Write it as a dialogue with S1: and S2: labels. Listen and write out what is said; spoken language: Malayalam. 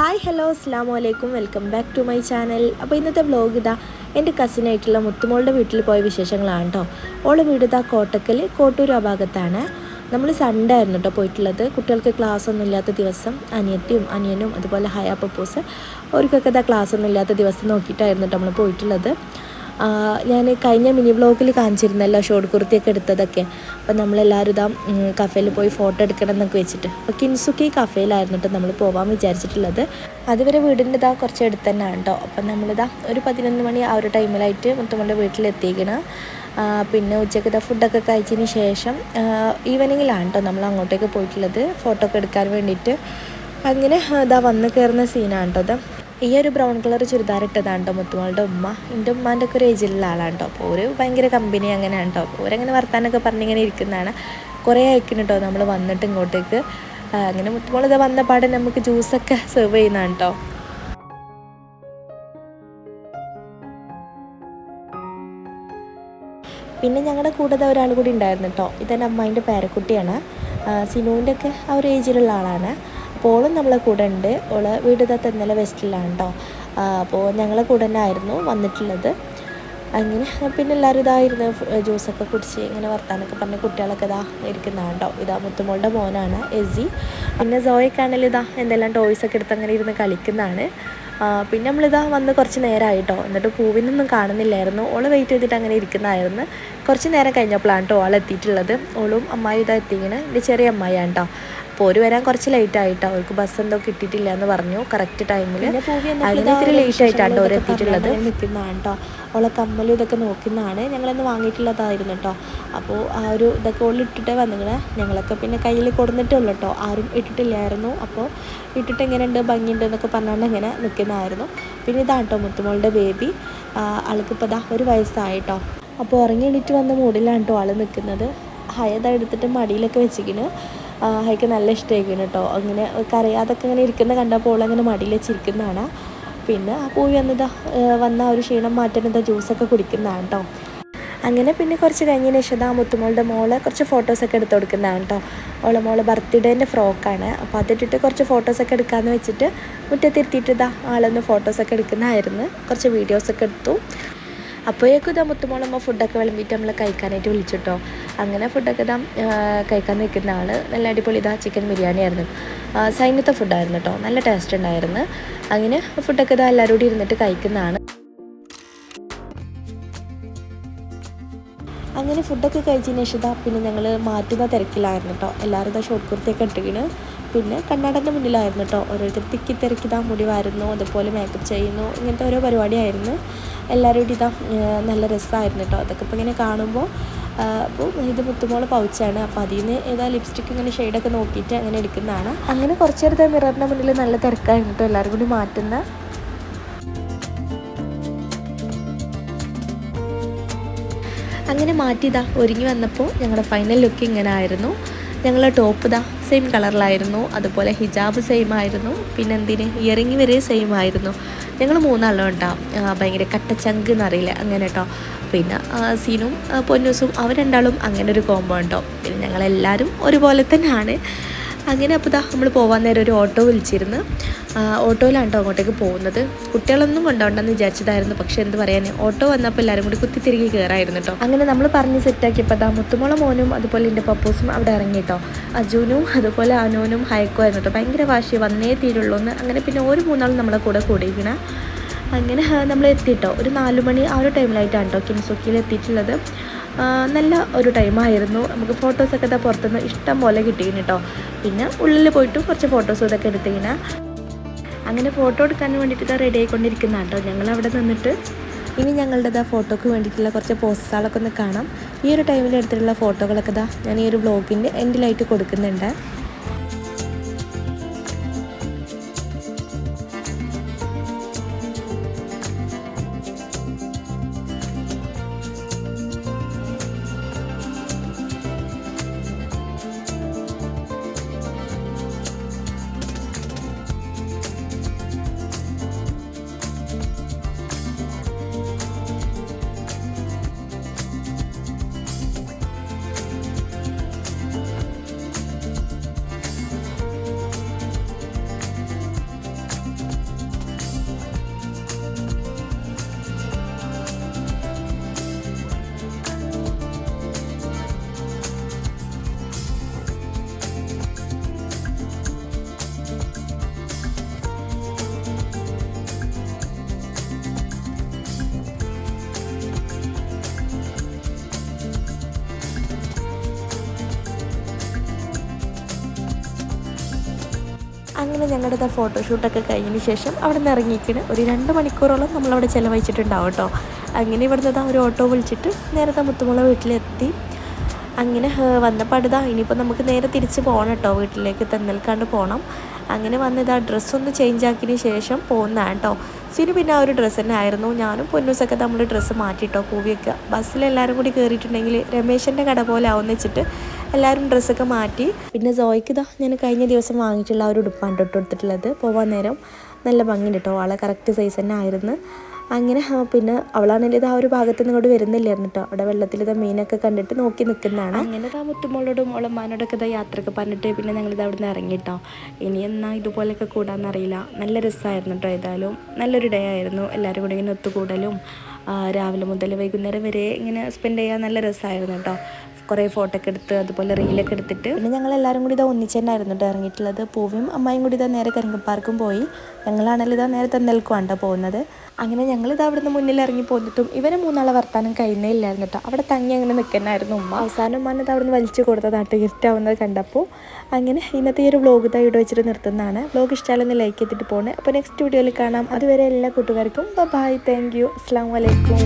S1: ഹായ് ഹലോ അസ്സാം വലൈക്കും welcome back to my channel അപ്പോൾ ഇന്നത്തെ വ്ലോഗ് ഇതാ എന്റെ കസിനായിട്ടുള്ള മുത്തുമോളുടെ വീട്ടിൽ പോയ വിശേഷങ്ങളാണ് കേട്ടോ ഓളെ വീട് ഇതാ കോട്ടക്കൽ കോട്ടൂർ ആ ഭാഗത്താണ്. നമ്മൾ സൺഡേ ആയിരുന്നു കേട്ടോ പോയിട്ടുള്ളത്. കുട്ടികൾക്ക് ക്ലാസ് ഒന്നും ഇല്ലാത്ത ദിവസം അനിയത്തിയും അനിയനും അതുപോലെ ഹയ പപ്പൂസ് അവർക്കൊക്കെ ഇതാ ക്ലാസ് ഒന്നും ഇല്ലാത്ത ദിവസം നോക്കിയിട്ടായിരുന്നു കേട്ടോ നമ്മൾ പോയിട്ടുള്ളത്. ഞാൻ കഴിഞ്ഞ മിനി വ്ലോഗിൽ കാണിച്ചിരുന്നല്ലോ ഷോർട്ട് കുർത്തിയൊക്കെ എടുത്തതൊക്കെ. അപ്പം നമ്മളെല്ലാവരും ഇതാ കഫേയിൽ പോയി ഫോട്ടോ എടുക്കണം എന്നൊക്കെ വെച്ചിട്ട്. അപ്പോൾ കിൻസുക്കി കഫേയിലായിരുന്നു കേട്ടോ നമ്മൾ പോകാൻ വിചാരിച്ചിട്ടുള്ളത്. അതുവരെ വീടിന്റെ ഇതാ കുറച്ച് അടുത്ത് തന്നെയാണ് കേട്ടോ അപ്പം നമ്മളിതാ ഒരു പതിനൊന്ന് മണി ആ ഒരു ടൈമിലായിട്ട് മുത്തമ്മളുടെ വീട്ടിലെത്തിക്കണം പിന്നെ ഉച്ചയ്ക്ക് ഉച്ചക്കത്തെ ഫുഡൊക്കെ കഴിച്ചതിന് ശേഷം ഈവനിങ്ങിലാണ് കേട്ടോ നമ്മൾ അങ്ങോട്ടേക്ക് പോയിട്ടുള്ളത്. ഫോട്ടോ ഒക്കെ എടുക്കാൻ വേണ്ടിയിട്ട്. അങ്ങനെ ഇതാ വന്ന് കയറുന്ന സീനാണ് കേട്ടോ അത് ഈ ഒരു ബ്രൗൺ കളർ ചുരിദാർ ഇട്ടതാണ് കേട്ടോ മുത്തുമോളുടെ ഉമ്മ? എന്റെ ഉമ്മാന്റെ ഒക്കെ ഒരു ഏജിലുള്ള ആളാണ് കേട്ടോ അപ്പോൾ ഒരു ഭയങ്കര കമ്പനി അങ്ങനെയാണ് കേട്ടോ അപ്പോൾ ഓരങ്ങനെ വർത്താനൊക്കെ പറഞ്ഞിങ്ങനെ ഇരിക്കുന്നതാണ്. കുറേ അയക്കുന്നു കേട്ടോ നമ്മൾ വന്നിട്ട് ഇങ്ങോട്ടേക്ക്. അങ്ങനെ മുത്തുമോൾ ഇത് വന്ന പാടെ നമുക്ക് ജ്യൂസൊക്കെ സെർവ് ചെയ്യുന്നതാണ് കേട്ടോ പിന്നെ ഞങ്ങളുടെ കൂടെ ഒരാൾ കൂടി ഉണ്ടായിരുന്നു കേട്ടോ. ഇതെന്റെ അമ്മായിന്റെ പേരക്കുട്ടിയാണ്. സിനുവിന്റെ ഒക്കെ ആ ഒരു ഏജിലുള്ള ആളാണ്. ഓളും നമ്മളെ കൂടെ ഉണ്ട്. ഓൾ വീട് തന്നല വെസ്റ്റിലാണ് കേട്ടോ അപ്പോൾ ഞങ്ങളെ കൂടെ തന്നെ ആയിരുന്നു വന്നിട്ടുള്ളത്. അങ്ങനെ പിന്നെ എല്ലാവരും ഇതായിരുന്നു ജ്യൂസൊക്കെ കുടിച്ച് ഇങ്ങനെ വർത്താനൊക്കെ പറഞ്ഞ് കുട്ടികളൊക്കെ ഇതാ ഇരിക്കുന്നതാണ് കേട്ടോ ഇതാ മുത്തുമോളുടെ മോനാണ് എസി. പിന്നെ സോയക്കാണെങ്കിൽ ഇതാ എന്തെല്ലാം ടോയ്സൊക്കെ എടുത്ത് അങ്ങനെ ഇരുന്ന് കളിക്കുന്നതാണ്. പിന്നെ നമ്മളിതാ വന്ന് കുറച്ച് നേരമായിട്ടോ എന്നിട്ട് പൂവിനൊന്നും കാണുന്നില്ലായിരുന്നു. ഓൾ വെയിറ്റ് ചെയ്തിട്ട് അങ്ങനെ ഇരിക്കുന്നതായിരുന്നു. കുറച്ച് നേരം കഴിഞ്ഞപ്പോഴാണ് കേട്ടോ ഓൾ എത്തിയിട്ടുള്ളത് ഓളും അമ്മായി ഇതാ എത്തിക്കണ്. എന്റെ ചെറിയ അമ്മായിയാണ് കേട്ടോ അപ്പോൾ ഒരു വരാൻ കുറച്ച് ലേറ്റ് ആയിട്ടോ. അവർക്ക് ബസ് എന്തോ കിട്ടിയിട്ടില്ല എന്ന് പറഞ്ഞു കറക്റ്റ് ടൈമിൽ അതിന് ഇത്തിരി ലേറ്റ് ആയിട്ടാണ് ഓരോ എത്തിയിട്ടുള്ളത്. നിൽക്കുന്നതാണ് കേട്ടോ. അവളെ കമ്മലും ഇതൊക്കെ നോക്കുന്നതാണ്. ഞങ്ങളന്ന് വാങ്ങിയിട്ടുള്ളതായിരുന്നു കേട്ടോ. അപ്പോൾ ആ ഒരു ഇതൊക്കെ ഓൾ ഇട്ടിട്ടേ വന്നിങ്ങനെ ഞങ്ങളൊക്കെ പിന്നെ കയ്യിൽ കൊടുന്നിട്ടുള്ളൂ കേട്ടോ. ആരും ഇട്ടിട്ടില്ലായിരുന്നു. അപ്പോൾ ഇട്ടിട്ട് എങ്ങനെ എങ്ങനെയുണ്ട്? ഭംഗിയുണ്ട് എന്നൊക്കെ പറഞ്ഞുകൊണ്ട് ഇങ്ങനെ നിൽക്കുന്നതായിരുന്നു പിന്നെ ഇതാണ് കേട്ടോ മുത്തുമോളുടെ ബേബി ആൾക്കിപ്പോൾ ഇതാ ഒരു വയസ്സായിട്ടോ അപ്പോൾ ഉറങ്ങി എണീറ്റ് വന്ന മൂടിലാണ് കേട്ടോ ആൾ നിൽക്കുന്നത് ഹയത എടുത്തിട്ട് മടിയിലൊക്കെ വെച്ചിരിക്കുന്നു ഹൈക്ക് നല്ല ഇഷ്ടമായിരിക്കും കേട്ടോ അങ്ങനെ കരയാതൊക്കെ ഇങ്ങനെ ഇരിക്കുന്ന കണ്ടപ്പോൾ അങ്ങനെ മടിയിൽ വെച്ചിരിക്കുന്നതാണ് പിന്നെ ആ പൂവി വന്നതാ വന്ന ഒരു ക്ഷീണം മാറ്റുന്നത് ജ്യൂസൊക്കെ കുടിക്കുന്നതാണ് കേട്ടോ അങ്ങനെ പിന്നെ കുറച്ച് കഴിഞ്ഞതിന് ശേഷം ആ മുത്തുമോളുടെ മോളെ കുറച്ച് ഫോട്ടോസൊക്കെ എടുത്ത് കൊടുക്കുന്നതാണ് കേട്ടോ ഓളെ മോളെ ബർത്ത്ഡേന്റെ ഫ്രോക്കാണ് അപ്പോൾ അതിട്ടിട്ട് കുറച്ച് ഫോട്ടോസൊക്കെ എടുക്കാമെന്ന് വെച്ചിട്ട് മുറ്റത്തിരുത്തിയിട്ട് ഇതാ ആളൊന്ന് ഫോട്ടോസൊക്കെ എടുക്കുന്നതായിരുന്നു. കുറച്ച് വീഡിയോസൊക്കെ എടുത്തു. അപ്പോഴേക്കും ഇതാ മുത്തുമോളമ്മ ഫുഡൊക്കെ വിളമ്പിയിട്ട് നമ്മൾ കഴിക്കാനായിട്ട് വിളിച്ചിട്ടോ. അങ്ങനെ ഫുഡൊക്കെ ഇതാ കഴിക്കാൻ നിൽക്കുന്ന ആൾ നല്ല അടിപൊളി ഇതാ ചിക്കൻ ബിരിയാണി ആയിരുന്നു. സൈന്യത്തെ ഫുഡായിരുന്നു കേട്ടോ. നല്ല ടേസ്റ്റ് ഉണ്ടായിരുന്നു. അങ്ങനെ ഫുഡൊക്കെ ഇതാ എല്ലാവരും കൂടി ഇരുന്നിട്ട് കഴിക്കുന്നതാണ്. അങ്ങനെ ഫുഡൊക്കെ കഴിച്ചതിന് ശേഷം ഇതാ പിന്നെ ഞങ്ങൾ മാറ്റുന്ന തിരക്കിലായിരുന്നു കേട്ടോ. എല്ലാവരും ഇതാ ഷോർട്ട് കുർത്തിയൊക്കെ ഇട്ടിക്കണ് പിന്നെ കണ്ണാടന്റെ മുന്നിലായിരുന്നു കേട്ടോ. ഓരോരുത്തർ തിക്കി തിരക്കിതാ മുടി വരുന്നു അതുപോലെ മേക്കപ്പ് ചെയ്യുന്നു ഇങ്ങനത്തെ ഓരോ പരിപാടിയായിരുന്നു. എല്ലാവരും കൂടി ഇതാ നല്ല രസമായിരുന്നു കേട്ടോ. അതൊക്കെ ഇപ്പോൾ ഇങ്ങനെ കാണുമ്പോൾ അപ്പോൾ ഇത് മുത്തുമോൾ പൗച്ചാണ്. അപ്പോൾ അതിൽ നിന്ന് ഏതാ ലിപ്സ്റ്റിക്ക് ഇങ്ങനെ ഷെയ്ഡൊക്കെ നോക്കിയിട്ട് അങ്ങനെ എടുക്കുന്നതാണ്. അങ്ങനെ കുറച്ച് നേരത്തെ മിററിന്റെ മുന്നിൽ നല്ല തിരക്കായിരുന്നു കേട്ടോ എല്ലാവരും കൂടി മാറ്റുന്ന. അങ്ങനെ മാറ്റിയതാ ഒരുങ്ങി വന്നപ്പോൾ ഞങ്ങളുടെ ഫൈനൽ ലുക്ക് ഇങ്ങനെ ആയിരുന്നു. ഞങ്ങളെ ടോപ്പ് ഇതാ സെയിം കളറിലായിരുന്നു അതുപോലെ ഹിജാബ് സെയിം ആയിരുന്നു. പിന്നെ എന്തിന്? ഇയറിങ് വരെ സെയിം ആയിരുന്നു. ഞങ്ങൾ മൂന്നാളും ഉണ്ടാവും ഭയങ്കര കട്ടച്ചങ്ക് എന്നറിയില്ല? അങ്ങനെ കേട്ടോ. പിന്നെ സീനും പൊന്നൂസും അവർ രണ്ടാളും അങ്ങനെ ഒരു കോമ്പോ ഉണ്ടോ പിന്നെ ഞങ്ങളെല്ലാവരും ഒരുപോലെ തന്നെയാണ്. അങ്ങനെ അപ്പോൾ ഇതാ നമ്മൾ പോകാൻ നേരം ഒരു ഓട്ടോ വിളിച്ചിരുന്നു. ഓട്ടോയിലാണ് കേട്ടോ അങ്ങോട്ടേക്ക് പോകുന്നത്? കുട്ടികളൊന്നും കൊണ്ടുപോകണ്ടെന്ന് വിചാരിച്ചതായിരുന്നു. പക്ഷേ എന്ത് പറയാൻ ഓട്ടോ വന്നപ്പോൾ എല്ലാവരും കൂടി കുത്തി തിരികെ കയറായിരുന്നു കേട്ടോ അങ്ങനെ നമ്മൾ പറഞ്ഞ് സെറ്റാക്കിയപ്പോൾ അതാ മുത്തുമുള മോനും അതുപോലെ എന്റെ പപ്പൂസും അവിടെ ഇറങ്ങി കേട്ടോ അജുനും അതുപോലെ അനുവിനും ഹൈക്കോ ആയിരുന്നു കേട്ടോ ഭയങ്കര വാശി വന്നേ തീരുള്ളൂ എന്ന്. അങ്ങനെ പിന്നെ ഒരു മൂന്നാളും നമ്മളെ കൂടെ കൂടിയിരിക്കണം. അങ്ങനെ നമ്മൾ എത്തിയിട്ടോ ഒരു നാല് മണി ആ ഒരു ടൈമിലായിട്ടാണ് കേട്ടോ കിൻസുക്കിയിൽ എത്തിയിട്ടുള്ളത് നല്ല ഒരു ടൈമായിരുന്നു. നമുക്ക് ഫോട്ടോസൊക്കെ ഇതാ പുറത്തുനിന്ന് ഇഷ്ടം പോലെ കിട്ടിയിരുന്നു കേട്ടോ പിന്നെ ഉള്ളിൽ പോയിട്ടും കുറച്ച് ഫോട്ടോസും ഇതൊക്കെ എടുത്തിങ്ങനെ അങ്ങനെ ഫോട്ടോ എടുക്കാൻ വേണ്ടിയിട്ട് ഇതാ റെഡി ആയിക്കൊണ്ടിരിക്കുന്ന കേട്ടോ ഞങ്ങൾ അവിടെ നിന്നിട്ട് ഇനി ഞങ്ങളുടെ ഇതാ ഫോട്ടോക്ക് വേണ്ടിയിട്ടുള്ള കുറച്ച് പോസ്റ്ററുകളൊക്കെ ഒന്ന് കാണാം. ഈ ഒരു ടൈമിൽ എടുത്തിട്ടുള്ള ഫോട്ടോകളൊക്കെ ഇതാ ഞാൻ ഈ ഒരു ബ്ലോഗിന്റെ എൻഡിലായിട്ട് കൊടുക്കുന്നുണ്ട്. അങ്ങനെ ഞങ്ങളുടെ ഫോട്ടോഷൂട്ടൊക്കെ കഴിഞ്ഞതിന് ശേഷം അവിടെ നിന്ന് ഇറങ്ങിക്കണ് ഒരു രണ്ട് മണിക്കൂറോളം നമ്മളവിടെ ചിലവഴിച്ചിട്ടുണ്ടാവും കേട്ടോ. അങ്ങനെ ഇവിടുന്ന് ഒരു ഓട്ടോ വിളിച്ചിട്ട് നേരത്തെ മുത്തുമുള വീട്ടിലെത്തി. അങ്ങനെ വന്നപ്പോൾ അടുതാ ഇനിയിപ്പോൾ നമുക്ക് നേരെ തിരിച്ച് പോകണം കേട്ടോ വീട്ടിലേക്ക് തെന്നൽക്കാണ്ട് പോകണം അങ്ങനെ വന്നത് ആ ഡ്രസ്സൊന്ന് ചേഞ്ച് ആക്കിയതിന് ശേഷം പോകുന്നതാണ് കേട്ടോ. സിനി പിന്നെ ആ ഒരു ഡ്രസ്സ് തന്നെ ആയിരുന്നു. ഞാനും പൊന്നൂസൊക്കെ നമ്മൾ ഡ്രസ്സ് മാറ്റിയിട്ടോ പൂവിയൊക്കെ ബസ്സിൽ എല്ലാവരും കൂടി കയറിയിട്ടുണ്ടെങ്കിൽ രമേശന്റെ കട പോലെ ആവുമെന്ന് വെച്ചിട്ട് എല്ലാവരും ഡ്രസ്സൊക്കെ മാറ്റി. പിന്നെ സോയ്ക്ക് ഇതാ ഞാൻ കഴിഞ്ഞ ദിവസം വാങ്ങിയിട്ടുള്ള ആ ഒരു ഉടുപ്പാണ് തൊട്ട് കൊടുത്തിട്ടുള്ളത് പോവാൻ നേരം നല്ല ഭംഗിയുണ്ട് കേട്ടോ. ആളെ കറക്റ്റ് സൈസ് തന്നെ ആയിരുന്നു. അങ്ങനെ പിന്നെ അവളാണെങ്കിൽ ഇത് ആ ഒരു ഭാഗത്ത് നിന്ന് ഇങ്ങോട്ട് വരുന്നില്ലായിരുന്നു കേട്ടോ. അവിടെ വെള്ളത്തിൽ ഇത് മീനൊക്കെ കണ്ടിട്ട് നോക്കി നിൽക്കുന്നതാണ്. അങ്ങനെ ആ മുത്തുമോളോടും ഓളമ്മാനോടൊക്കെ ഇതാ യാത്രയൊക്കെ പറഞ്ഞിട്ട് പിന്നെ ഞങ്ങളിത് അവിടെ നിന്ന് ഇറങ്ങി കേട്ടോ. ഇനി എന്നാ ഇതുപോലെയൊക്കെ കൂടാന്നറിയില്ല നല്ല രസമായിരുന്നു കേട്ടോ ഏതായാലും. നല്ലൊരു ഡേ ആയിരുന്നു. എല്ലാവരും കൂടി ഇങ്ങനെ ഒത്തുകൂടലും രാവിലെ മുതൽ വൈകുന്നേരം വരെ ഇങ്ങനെ സ്പെൻഡ് ചെയ്യാൻ നല്ല രസമായിരുന്നു കേട്ടോ. കുറേ ഫോട്ടോ ഒക്കെ എടുത്ത് അതുപോലെ റീലൊക്കെ എടുത്തിട്ട്. പിന്നെ ഞങ്ങൾ എല്ലാവരും കൂടി ഇതാ ഒന്നിച്ച് തന്നെ ആയിരുന്നു കേട്ടോ ഇറങ്ങിയിട്ടുള്ളത്. പൂവിയും അമ്മായും കൂടി ഇതാ നേരെ കരിങ്കപ്പാർക്കും പോയി. ഞങ്ങളാണെങ്കിൽ ഇതാ നേരെ തന്നൽക്കുവാണ്ടോ പോകുന്നത്. അങ്ങനെ ഞങ്ങൾ ഇത് അവിടുന്ന് മുന്നിൽ ഇറങ്ങി പോന്നിട്ടും ഇവരെ മൂന്നാളെ വർത്താനം കഴിയുന്നേ ഇല്ലായിരുന്നു കേട്ടോ അവിടെ തങ്ങി അങ്ങനെ നിൽക്കുന്നതായിരുന്നു ഉമ്മ. അവസാനം ഉമ്മാനെ ഇത് അവിടുന്ന് വലിച്ചു കൊടുത്തതാട്ടോ ഇരുട്ടാവുന്നത് കണ്ടപ്പോൾ. അങ്ങനെ ഇന്നത്തെ ഈ ഒരു വ്ലോഗ് ഇതാ ഇവിടെ വെച്ചിട്ട് നിർത്തുന്നതാണ്. വ്ലോഗ് ഇഷ്ടമായാലൊന്ന് ലൈക്ക് ചെയ്തിട്ട് പോണേ. അപ്പോൾ നെക്സ്റ്റ് വീഡിയോയിൽ കാണാം. അതുവരെ എല്ലാ കൂട്ടുകാർക്കും ബൈ താങ്ക് യു അസ്സാം വലൈക്കും